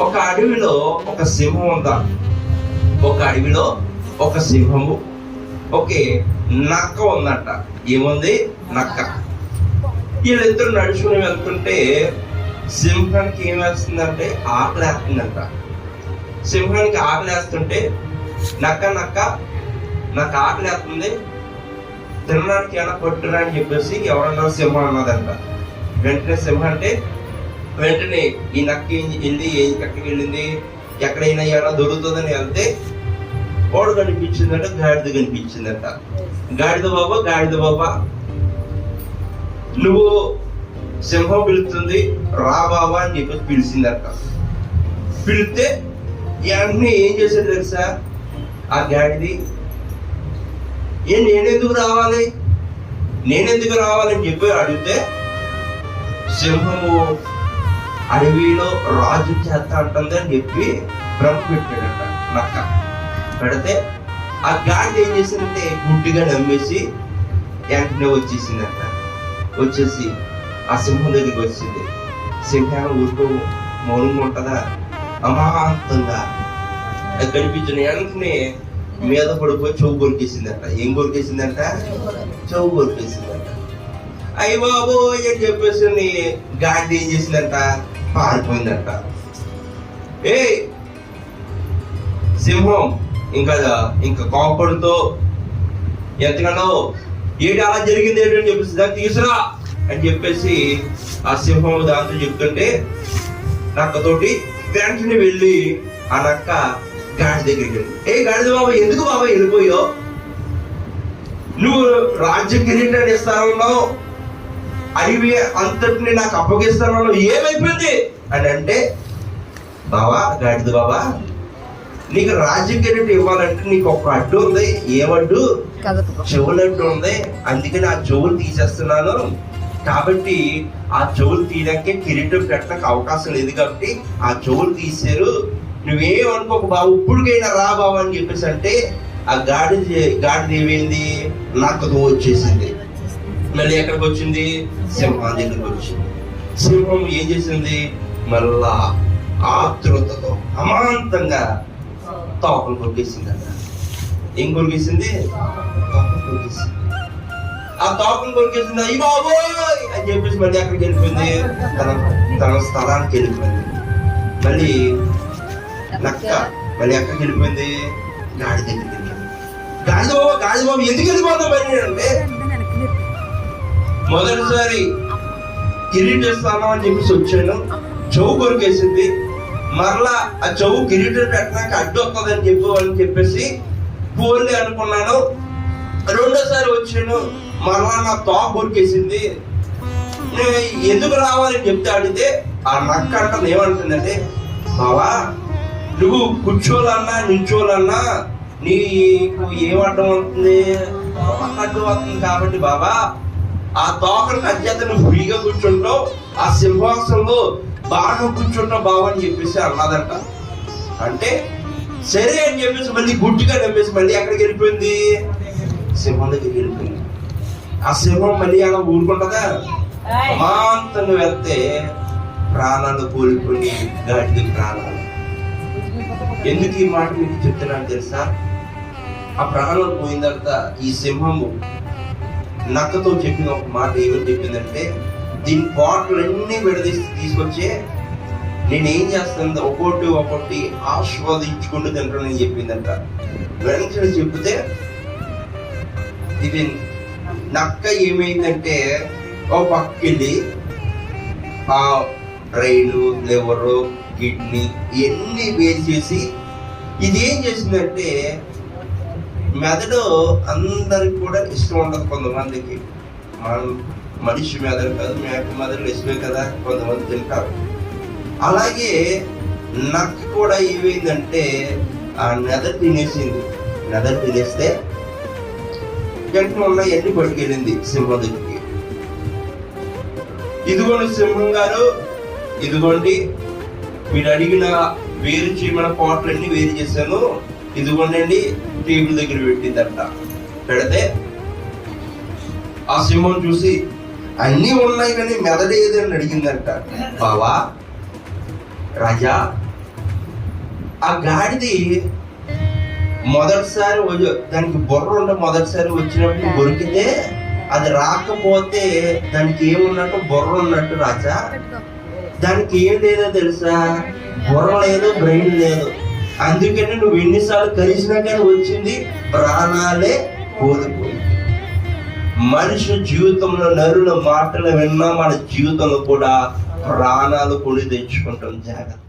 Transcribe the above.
ఒక అడవిలో ఒక సింహం ఉందా? ఒక అడవిలో ఒక సింహము ఓకే నక్క ఉందంట. ఏముంది? నక్క. వీళ్ళిద్దరు నడుచుకుని వెళ్తుంటే సింహానికి ఏం వేస్తుందంటే ఆకలి వేస్తుందంట సింహానికి ఆకలి వేస్తుంటే నక్క నక్క నాకు ఆకలి వేస్తుంది తినడానికి ఏమైనా కొట్టురా అని చెప్పేసి ఎవరన్నా సింహం అన్నదంట. వెంటనే సింహం అంటే వెంటనే ఈ నక్క వెళ్ళి ఏం ఎక్కడికి వెళ్ళింది ఎక్కడైనా ఎలా దొరుకుతుందని వెళ్తే ఓడు కనిపించిందంట గాడిద కనిపించిందంట. గాడిద బాబా గాడిద బాబా. నువ్వు సింహం పిలుస్తుంది రా బాబా అని చెప్పి పిలిచిందంట. పిలిస్తే వెంటనే ఏం చేశాడు తెలుసా? ఆ గాడిది ఏ నేనెందుకు రావాలి? నేనెందుకు రావాలని చెప్పి అడిగితే సింహము అడవిలో రాజు చేత అంటుంది అని చెప్పి భ్రమ పెట్టాడంట నక్క. పెడితే ఆ గాడిద ఏం చేసిందంటే గుడ్డిగా నమ్మేసి వెంటనే వచ్చేసిందంట. వచ్చేసి ఆ సింహం దగ్గరికి వచ్చింది. సింహాన్ని ఊరుకో మౌనంగా ఉంటుందా? అమాంతంగా అది కనిపించిన వెంటనే మీద పడిపోయి చెవు కొరికేసిందంట. ఏం కొరికేసిందంట? చెవు కొరికేసిందంట. అయ్యి బాబు అని చెప్పేసి గాడి ఏం చేసిందంట? పారిపోయిందంట. ఏ సింహం ఇంకా ఇంకా కోపడుతో ఎంతగానో ఏంటి అలా జరిగింది ఏంటి అని చెప్పేసి దాన్ని తీసురా అని చెప్పేసి ఆ సింహం దాంతో చెప్తుంటే నక్కతోటి వెంటనే వెళ్ళి ఆ నక్క గాడి దగ్గరికి ఏ గాడిద బాబా ఎందుకు బాబా వెళ్ళిపోయావు? నువ్వు రాజ్య కిరీటాన్ని ఇస్తానన్నావు. అడివి అంతటిని నాకు అప్పగిస్తానన్నావు. ఏమైపోయింది? అని అంటే బావా గాడిద బాబా నీకు రాజ్య కిరీటం ఇవ్వాలంటే నీకు ఒక అడ్డు ఉంది. ఏమడ్డు చెవులడ్డు ఉంది. అందుకని ఆ చెవులు తీసేస్తున్నాను. కాబట్టి ఆ చెవులు తీయడానికే కిరీటం పెట్టడానికి అవకాశం లేదు కాబట్టి ఆ చెవులు తీసారు నువ్వేం అనుకోక బాబు ఇప్పటికైనా రా బాబు అని చెప్పేసి అంటే ఆ గాడి గాడిద ఏమైంది? నక్కతో వచ్చేసింది. మళ్ళీ ఎక్కడికి వచ్చింది సింహం దగ్గరికి వచ్చింది. సింహం ఏం చేసింది? మళ్ళా ఆతృతతో అమాంతంగా తోకలు కొరికేసింది అన్న ఏం కొరికేసింది? తోకలు కొరికేసింది. ఆ తోకలు కొరికేసింది అయ్యి బాబోయ్! అని చెప్పేసి మళ్ళీ అక్కడికి వెళ్ళిపోయింది. తన తన స్థలానికి వెళ్ళిపోయింది. మళ్ళీ నక్క మళ్ళీ ఎక్కడికి వెళ్ళిపోయింది? గాడి దగ్గరికి వెళ్ళింది గాడిద బాబు గాడిద బాబు ఎందుకు వెళ్ళిపోతాం బయట అంటే మొదటిసారి కిరీటం స్థానం అని చెప్పేసి వచ్చాను. చెవు కొరికేసింది మరలా ఆ చెవు కిరీటం పెట్టడానికి అడ్డు వస్తుందని చెప్పు అని చెప్పేసి పోలే అనుకున్నాను. రెండోసారి వచ్చాను. మరలా నా తో కొరికేసింది నేను ఎందుకు రావాలని చెప్తే అడిగితే ఆ నక్క అంటుంది ఏమంటుందంటే బావా నువ్వు కూర్చోవాలన్నా నిల్చోలన్నా నీకు ఏం అడ్డం అవుతుంది? అడ్డం అవుతుంది కాబట్టి బాబా ఆ తోకను అధ్యత నువ్వు ఫ్రీగా కూర్చుంటావు ఆ సింహాసనంలో బాగా కూర్చుంటావు బాబా అని చెప్పేసి అన్నదంట. అంటే సరే అని చెప్పేసి మళ్ళీ గుడ్డిగా నమ్మేసి మళ్ళీ ఎక్కడికి వెళ్ళిపోయింది? సింహం దగ్గరికి వెళ్ళిపోయింది. ఆ సింహం మళ్ళీ అలా ఊరుకుంటుందా? అమాంతంగా వెళ్తే ప్రాణాలు కోల్పోయి గాడికి ప్రాణాలు ఎందుకు ఈ మాట మీకు చెప్తున్నాను తెలుసా? ఆ ప్రాణాలు పోయిన తర్వాత ఈ సింహము నక్కతో చెప్పిన ఒక మాట ఏమని చెప్పిందంటే దీని పాటలన్నీ విడదీసి తీసుకొచ్చే నేను ఏం చేస్తాను ఒక్కొక్కటి ఒక్కొక్కటి ఆస్వాదించుకుంటూ తింటానని చెప్పిందంట. వెంటనే చెప్తే ఇది నక్క ఏమైందంటే ఒక పక్కకెళ్ళి ఆ బ్రెయిన్ లివరు కిడ్నీ ఇవన్నీ వేసి చేసి ఇది ఏం చేసిందంటే మెదడు అందరికి కూడా ఇష్టం ఉండదు కొంతమందికి. మన మనిషి మెదడు కాదు మేక మెదడు ఇష్టమే కదా కొంతమంది తింటారు. అలాగే నక్క కూడా ఏమైందంటే ఆ నెదరు తినేసింది. నెదరు తినేస్తే వెంటనే ఉన్న ఎన్ని పట్టుకెళ్ళింది సింహం దగ్గరికి. ఇదిగోండి సింహం గారు ఇదిగోండి మీరు అడిగిన వేరు చేయమన్న పాటలన్నీ వేరు చేశాను. ఇదిగోండి టేబుల్ దగ్గర పెట్టిందంట. పెడితే ఆ సింహం చూసి అన్నీ ఉన్నాయి కానీ మెదడు ఏదని అడిగిందంట. బావా రాజా ఆ గాడిది మొదటిసారి దానికి బుర్ర ఉంటే మొదటిసారి వచ్చినప్పుడు దొరికితే అది రాకపోతే దానికి ఏమున్నట్టు బుర్ర ఉన్నట్టు రాజా. దానికి ఏం లేదో తెలుసా? బుర్ర లేదు బ్రెయిన్ లేదు. అందుకని నువ్వు ఎన్నిసార్లు కలిసినా కానీ వచ్చింది ప్రాణాలే కోల్పోయి మనిషి జీవితంలో నరుల మాటలు విన్నా మన జీవితంలో కూడా ప్రాణాలు కొని తెచ్చుకుంటాం జాగ్రత్త.